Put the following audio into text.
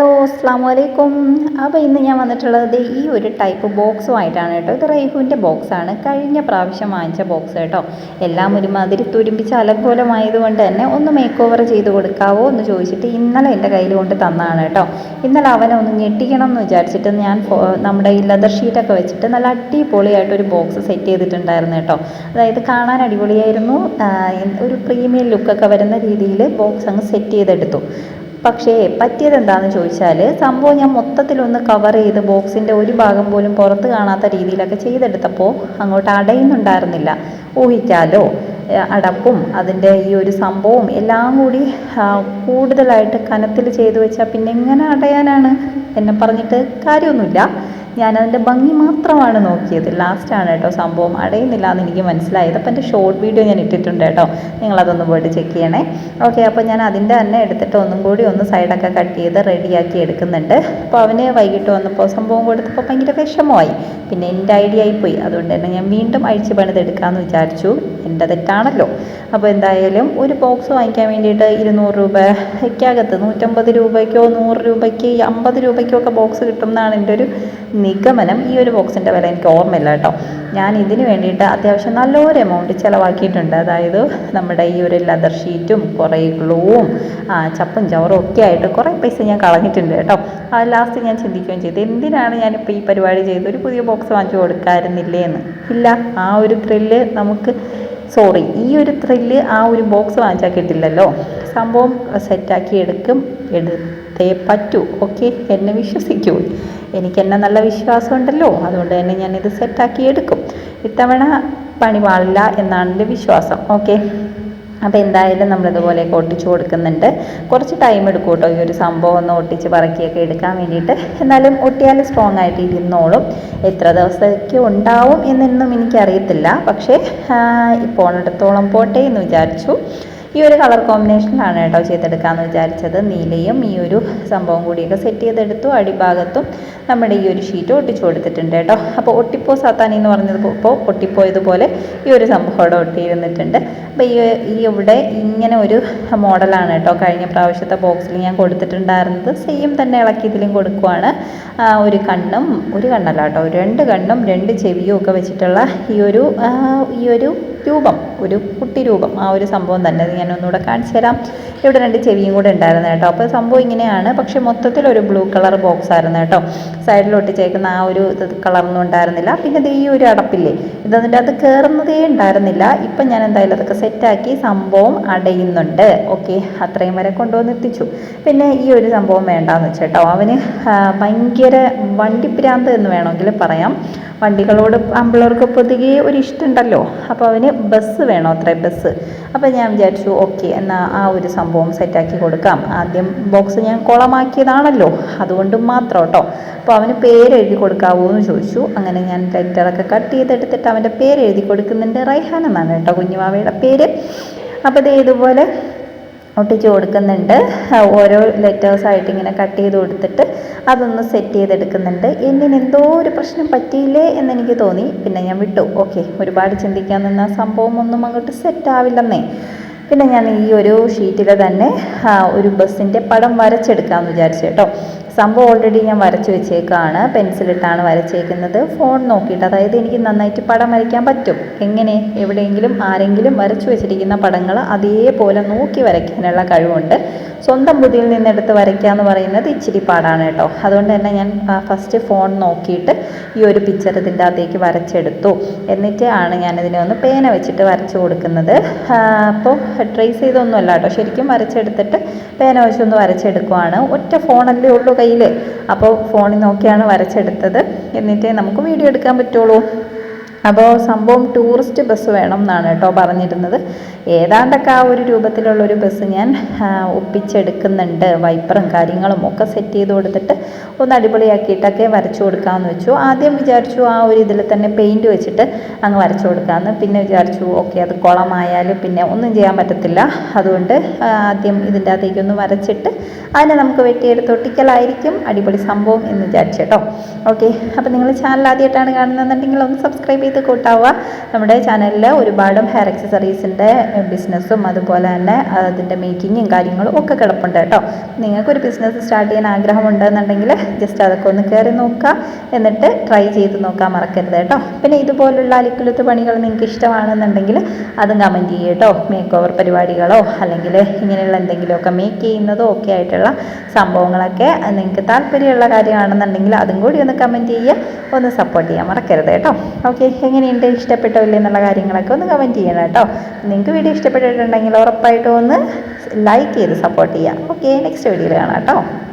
Hello അസ്സാം വലൈക്കും അപ്പോൾ ഇന്ന് ഞാൻ വന്നിട്ടുള്ളത് ഈ ഒരു ടൈപ്പ് ബോക്സുമായിട്ടാണ് കേട്ടോ. ഇത് റൈഫുവിന്റെ ബോക്സാണ് കഴിഞ്ഞ പ്രാവശ്യം വാങ്ങിച്ച ബോക്സ് കേട്ടോ. എല്ലാം ഒരുമാതിരി തുരുമ്പിച്ച് അലങ്കോലമായതുകൊണ്ട് തന്നെ ഒന്ന് മേക്ക് ഓവർ ചെയ്ത് കൊടുക്കാവോ എന്ന് ചോദിച്ചിട്ട് ഇന്നലെ എന്റെ കയ്യിൽ കൊണ്ട് തന്നതാണ് കേട്ടോ. ഇന്നലെ അവനെ ഒന്ന് ഞെട്ടിക്കണം എന്ന് വിചാരിച്ചിട്ട് ഞാൻ നമ്മുടെ ഈ ലെതർ ഷീറ്റൊക്കെ വെച്ചിട്ട് നല്ല അടിപൊളിയായിട്ട് ഒരു ബോക്സ് സെറ്റ് ചെയ്തിട്ടുണ്ടായിരുന്നു കേട്ടോ. അതായത് കാണാൻ അടിപൊളിയായിരുന്നു. ഒരു പ്രീമിയം ലുക്കൊക്കെ വരുന്ന രീതിയിൽ ബോക്സ് അങ്ങ് സെറ്റ് ചെയ്തെടുത്തു. പക്ഷേ പറ്റിയത് എന്താണെന്ന് ചോദിച്ചാൽ സംഭവം ഞാൻ മൊത്തത്തിലൊന്ന് കവർ ചെയ്ത് ബോക്സിന്റെ ഒരു ഭാഗം പോലും പുറത്ത് കാണാത്ത രീതിയിലൊക്കെ ചെയ്തെടുത്തപ്പോൾ അങ്ങോട്ട് അടയുന്നുണ്ടായിരുന്നില്ല. ഊഹിക്കാലോ. അടപ്പും അതിന്റെ ഈ ഒരു സംഭവം എല്ലാം കൂടി കൂടുതലായിട്ട് കനത്തിൽ ചെയ്തു വെച്ചാൽ പിന്നെ എങ്ങനെ അടയാനാണ്? എന്നെ പറഞ്ഞിട്ട് കാര്യമൊന്നുമില്ല. ഞാനതിന്റെ ഭംഗി മാത്രമാണ് നോക്കിയത്. ലാസ്റ്റാണ് കേട്ടോ സംഭവം. അടയുന്നില്ല എന്ന് എനിക്ക് മനസ്സിലായത്. അപ്പം എന്റെ ഷോർട്ട് വീഡിയോ ഞാൻ ഇട്ടിട്ടുണ്ട് കേട്ടോ. നിങ്ങളതൊന്ന് പോയിട്ട് ചെക്ക് ചെയ്യണേ. ഓക്കെ അപ്പോൾ ഞാൻ അതിന്റെ തന്നെ എടുത്തിട്ട് ഒന്നും കൂടി ഒന്ന് സൈഡൊക്കെ കട്ട് ചെയ്ത് റെഡിയാക്കി എടുക്കുന്നുണ്ട്. അപ്പോൾ അവന് വൈകിട്ട് വന്നപ്പോൾ സംഭവം കൊടുത്തപ്പോൾ ഭയങ്കര വിഷമമായി. പിന്നെ എന്റെ ഐഡിയ ആയിപ്പോയി അതുകൊണ്ട് തന്നെ ഞാൻ വീണ്ടും അഴിച്ച് പണിതെടുക്കാമെന്ന് വിചാരിച്ചു. എന്റെ തെറ്റാണല്ലോ. അപ്പോൾ എന്തായാലും ഒരു ബോക്സ് വാങ്ങിക്കാൻ വേണ്ടിയിട്ട് ഇരുന്നൂറ് രൂപയ്ക്കകത്ത് നൂറ്റമ്പത് രൂപയ്ക്കോ നൂറ് രൂപയ്ക്ക് അമ്പത് രൂപയ്ക്കോ ഒക്കെ ബോക്സ് കിട്ടും എന്നാണ് എന്റെ ഒരു നിഗമനം. ഈ ഒരു ബോക്സിന്റെ വില എനിക്ക് ഓർമ്മയില്ല കേട്ടോ. ഞാൻ ഇതിന് വേണ്ടിയിട്ട് അത്യാവശ്യം നല്ലൊരു എമൗണ്ട് ചിലവാക്കിയിട്ടുണ്ട്. അതായത് നമ്മുടെ ഈ ഒരു ലെതർ ഷീറ്റും കുറേ ഗ്ലൂവും ചപ്പും ചവറും ഒക്കെ ആയിട്ട് കുറേ പൈസ ഞാൻ കളഞ്ഞിട്ടുണ്ട് കേട്ടോ. അത് ലാസ്റ്റ് ഞാൻ ചിന്തിക്കുകയും ചെയ്തു. എന്തിനാണ് ഞാനിപ്പോൾ ഈ പരിപാടി ചെയ്ത് ഒരു പുതിയ ബോക്സ് വാങ്ങിച്ചു കൊടുക്കാറുന്നില്ലേ എന്ന് ഇല്ല ആ ഒരു ത്രില്ല് നമുക്ക് സോറി ഈ ഒരു ത്രില്ല് ആ ഒരു ബോക്സ് വാങ്ങിച്ചാൽ കിട്ടില്ലല്ലോ സംഭവം സെറ്റാക്കി എടുക്കും. എടുത്തേ പറ്റൂ. ഓക്കെ എന്നെ വിശ്വസിക്കൂ. എനിക്ക് എന്നെ നല്ല വിശ്വാസമുണ്ടല്ലോ. അതുകൊണ്ട് തന്നെ ഞാനിത് സെറ്റാക്കി എടുക്കും. ഇത്തവണ പണി പാടില്ല എന്നാണ് എന്റെ വിശ്വാസം. ഓക്കെ അപ്പോൾ എന്തായാലും നമ്മളിതുപോലെയൊക്കെ ഒട്ടിച്ചു കൊടുക്കുന്നുണ്ട്. കുറച്ച് ടൈം എടുക്കും കേട്ടോ ഈ ഒരു സംഭവം ഒന്ന് ഒട്ടിച്ച് പറക്കിയൊക്കെ എടുക്കാൻ വേണ്ടിയിട്ട്. എന്നാലും ഒട്ടിയാൽ സ്ട്രോങ് ആയിട്ട് ഇരുന്നോളും. എത്ര ദിവസത്തേക്ക് ഉണ്ടാവും എന്നൊന്നും എനിക്കറിയത്തില്ല. പക്ഷേ പോണിടത്തോളം പോട്ടെ എന്ന് വിചാരിച്ചു. ഈ ഒരു കളർ കോമ്പിനേഷനിലാണ് കേട്ടോ ചെയ്തെടുക്കാമെന്ന് വിചാരിച്ചത്. നീലയും ഈ ഒരു സംഭവം കൂടിയൊക്കെ സെറ്റ് ചെയ്തെടുത്തു. അടിഭാഗത്തും നമ്മുടെ ഈ ഒരു ഷീറ്റ് ഒട്ടിച്ചു കൊടുത്തിട്ടുണ്ട് കേട്ടോ. അപ്പോൾ ഒട്ടിപ്പോ സാത്താനി എന്ന് പറഞ്ഞത് ഇപ്പോൾ ഒട്ടിപ്പോയതുപോലെ ഈ ഒരു സംഭവം അവിടെ ഒട്ടിയിരുന്നിട്ടുണ്ട്. അപ്പോൾ ഈ ഈ ഇവിടെ ഇങ്ങനെ ഒരു മോഡലാണ് കേട്ടോ. കഴിഞ്ഞ പ്രാവശ്യത്തെ ബോക്സിൽ ഞാൻ കൊടുത്തിട്ടുണ്ടായിരുന്നത്. സെയിം തന്നെ ഇളക്കി ഇതിലും കൊടുക്കുവാണ് ഒരു കണ്ണും ഒരു കണ്ണല്ല കേട്ടോ. രണ്ട് കണ്ണും രണ്ട് ചെവിയും ഒക്കെ വെച്ചിട്ടുള്ള ഈ ഒരു ഈ ഒരു രൂപം ഒരു കുട്ടി രൂപം. ആ ഒരു സംഭവം തന്നെ. അത് ഞാൻ കാണിച്ചു തരാം. ഇവിടെ രണ്ട് ചെവിയും കൂടെ ഉണ്ടായിരുന്നു കേട്ടോ. അപ്പോൾ സംഭവം ഇങ്ങനെയാണ്. പക്ഷേ മൊത്തത്തിൽ ഒരു ബ്ലൂ കളർ ബോക്സ് ആയിരുന്നു കേട്ടോ. സൈഡിൽ ഒട്ടിച്ചേക്കുന്ന ആ ഒരു കളറൊന്നും ഉണ്ടായിരുന്നില്ല. പിന്നെ ഇത് ഈ ഒരു അടപ്പില്ലേ? ഇതതിന്റെ അത് കയറുന്നതേ ഉണ്ടായിരുന്നില്ല. ഇപ്പം ഞാൻ എന്തായാലും അതൊക്കെ സെറ്റാക്കി സംഭവം അടയുന്നുണ്ട്. ഓക്കെ അത്രയും വരെ കൊണ്ടുവന്ന് എത്തിച്ചു. പിന്നെ ഈ ഒരു സംഭവം വേണ്ടാന്ന് വെച്ചേട്ടോ അവന് ഭയങ്കര വണ്ടിപ്രാന്ത് എന്ന് വേണമെങ്കിൽ പറയാം. വണ്ടികളോട് ആമ്പിള്ളേർക്ക് പൊതുകെ ഒരു ഇഷ്ടമുണ്ടല്ലോ അപ്പോൾ അവന് ബസ് വേണോ അത്ര ബസ് അപ്പോൾ ഞാൻ വിചാരിച്ചു ഓക്കെ എന്നാൽ ആ ഒരു സംഭവം സെറ്റാക്കി കൊടുക്കാം. ആദ്യം ബോക്സ് ഞാൻ കുളമാക്കിയതാണല്ലോ. അതുകൊണ്ട് മാത്രം കേട്ടോ അപ്പോൾ അവന് പേര് എഴുതി കൊടുക്കാവോ എന്ന് ചോദിച്ചു. അങ്ങനെ ഞാൻ ലെറ്ററൊക്കെ കട്ട് ചെയ്തെടുത്തിട്ട് അവന്റെ പേര് എഴുതി കൊടുക്കുന്നുണ്ട്. റൈഹാൻ എന്നാണ് കേട്ടോ കുഞ്ഞുമാവയുടെ പേര്. അപ്പോൾ ഇത് ഇതുപോലെ ഒട്ടിച്ച് കൊടുക്കുന്നുണ്ട്. ഓരോ ലെറ്റേഴ്സായിട്ട് ഇങ്ങനെ കട്ട് ചെയ്ത് കൊടുത്തിട്ട് അതൊന്ന് സെറ്റ് ചെയ്തെടുക്കുന്നുണ്ട്. എന്നിന് എന്തോ ഒരു പ്രശ്നം പറ്റിയില്ലേ എന്നെനിക്ക് തോന്നി. പിന്നെ ഞാൻ വിട്ടു. ഓക്കെ ഒരുപാട് ചിന്തിക്കാൻ നിന്ന സംഭവം ഒന്നും അങ്ങോട്ട് സെറ്റാവില്ലെന്നേ പിന്നെ ഞാൻ ഈ ഒരു ഷീറ്റിൽ തന്നെ ഒരു ബസ്സിന്റെ പടം വരച്ചെടുക്കാമെന്ന് വിചാരിച്ചു കേട്ടോ. സംഭവം ഓൾറെഡി ഞാൻ വരച്ചു വെച്ചേക്കാണ്. പെൻസിലിട്ടാണ് വരച്ചേക്കുന്നത്. ഫോൺ നോക്കിയിട്ട് അതായത് എനിക്ക് നന്നായിട്ട് പടം വരയ്ക്കാൻ പറ്റും. എങ്ങനെ എവിടെയെങ്കിലും ആരെങ്കിലും വരച്ചു വെച്ചിരിക്കുന്ന പടങ്ങൾ അതേപോലെ നോക്കി വരയ്ക്കാനുള്ള കഴിവുണ്ട്. സ്വന്തം ബുദ്ധിയിൽ നിന്നെടുത്ത് വരയ്ക്കുക എന്ന് പറയുന്നത് ഇച്ചിരി പാടാണ് കേട്ടോ. അതുകൊണ്ട് തന്നെ ഞാൻ ഫസ്റ്റ് ഫോൺ നോക്കിയിട്ട് ഈ ഒരു പിക്ചർ ഇതിന്റെ അകത്തേക്ക് വരച്ചെടുത്തു. എന്നിട്ട് ആണ് ഞാനിതിനെ ഒന്ന് പേന വെച്ചിട്ട് വരച്ചു കൊടുക്കുന്നത്. അപ്പോൾ ട്രേസ് ചെയ്തൊന്നുമല്ല കേട്ടോ. ശരിക്കും വരച്ചെടുത്തിട്ട് പേന വെച്ചൊന്ന് വരച്ചെടുക്കുവാണ്. ഒറ്റ ഫോണല്ലേ ഉള്ളൂ കയ്യിൽ അപ്പോൾ ഫോണിൽ നോക്കിയാണ് വരച്ചെടുത്തത്. എന്നിട്ട് നമുക്ക് വീഡിയോ എടുക്കാൻ പറ്റുള്ളൂ. അപ്പോൾ സംഭവം ടൂറിസ്റ്റ് ബസ് വേണം എന്നാണ് കേട്ടോ പറഞ്ഞിരുന്നത്. ഏതാണ്ടൊക്കെ ആ ഒരു രൂപത്തിലുള്ള ഒരു ബസ് ഞാൻ ഒപ്പിച്ചെടുക്കുന്നുണ്ട്. വൈപ്പറും കാര്യങ്ങളും ഒക്കെ സെറ്റ് ചെയ്ത് കൊടുത്തിട്ട് ഒന്ന് അടിപൊളിയാക്കിയിട്ടൊക്കെ വരച്ചു കൊടുക്കാമെന്ന് വെച്ചു. ആദ്യം വിചാരിച്ചു ആ ഒരു ഇതിൽ തന്നെ പെയിന്റ് വെച്ചിട്ട് അങ്ങ് വരച്ചു കൊടുക്കാമെന്ന്. പിന്നെ വിചാരിച്ചു ഓക്കെ അത് കുളമായാലും പിന്നെ ഒന്നും ചെയ്യാൻ പറ്റത്തില്ല. അതുകൊണ്ട് ആദ്യം ഇതിന്റെ അകത്തേക്കൊന്ന് വരച്ചിട്ട് അതിനെ നമുക്ക് വെട്ടിയെടുത്ത് ഒട്ടിക്കലായിരിക്കും അടിപൊളി സംഭവം എന്ന് വിചാരിച്ചു കേട്ടോ. ഓക്കെ അപ്പോൾ നിങ്ങൾ ചാനൽ ആദ്യമായിട്ടാണ് കാണുന്നതെന്നുണ്ടെങ്കിൽ ഒന്ന് സബ്സ്ക്രൈബ് ചെയ്ത് കൂട്ടാവുക. നമ്മുടെ ചാനലിൽ ഒരുപാട് ഹെയർ അക്സസറീസിന്റെ ബിസിനസ്സും അതുപോലെ തന്നെ അതിന്റെ മേക്കിങ്ങും കാര്യങ്ങളും ഒക്കെ കിടപ്പുണ്ട് കേട്ടോ. നിങ്ങൾക്കൊരു ബിസിനസ് സ്റ്റാർട്ട് ചെയ്യാൻ ആഗ്രഹമുണ്ടെന്നുണ്ടെങ്കിൽ ജസ്റ്റ് അതൊക്കെ ഒന്ന് കയറി നോക്കുക. എന്നിട്ട് ട്രൈ ചെയ്ത് നോക്കാൻ മറക്കരുത് കേട്ടോ. പിന്നെ ഇതുപോലുള്ള അലിക്കുലത്ത് പണികൾ നിങ്ങൾക്ക് ഇഷ്ടമാണെന്നുണ്ടെങ്കിൽ അതും കമന്റ് ചെയ്യുക കേട്ടോ. മേക്ക് ഓവർ പരിപാടികളോ അല്ലെങ്കിൽ ഇങ്ങനെയുള്ള എന്തെങ്കിലുമൊക്കെ മേക്ക് ചെയ്യുന്നതോ ഒക്കെ ആയിട്ടുള്ള സംഭവങ്ങളൊക്കെ നിങ്ങൾക്ക് താല്പര്യമുള്ള കാര്യമാണെന്നുണ്ടെങ്കിൽ അതും കൂടി ഒന്ന് കമന്റ് ചെയ്യുക. ഒന്ന് സപ്പോർട്ട് ചെയ്യാൻ മറക്കരുത് കേട്ടോ. ഓക്കെ എങ്ങനെയുണ്ട്? ഇഷ്ടപ്പെട്ടോ? ഇല്ലേ എന്നുള്ള കാര്യങ്ങളൊക്കെ ഒന്ന് കമന്റ് ചെയ്യണം കേട്ടോ. നിങ്ങൾക്ക് വീഡിയോ ഇഷ്ടപ്പെട്ടിട്ടുണ്ടെങ്കിൽ ഉറപ്പായിട്ടും ഒന്ന് ലൈക്ക് ചെയ്ത് സപ്പോർട്ട് ചെയ്യുക. ഓക്കെ നെക്സ്റ്റ് വീഡിയോയിൽ കാണാം കേട്ടോ.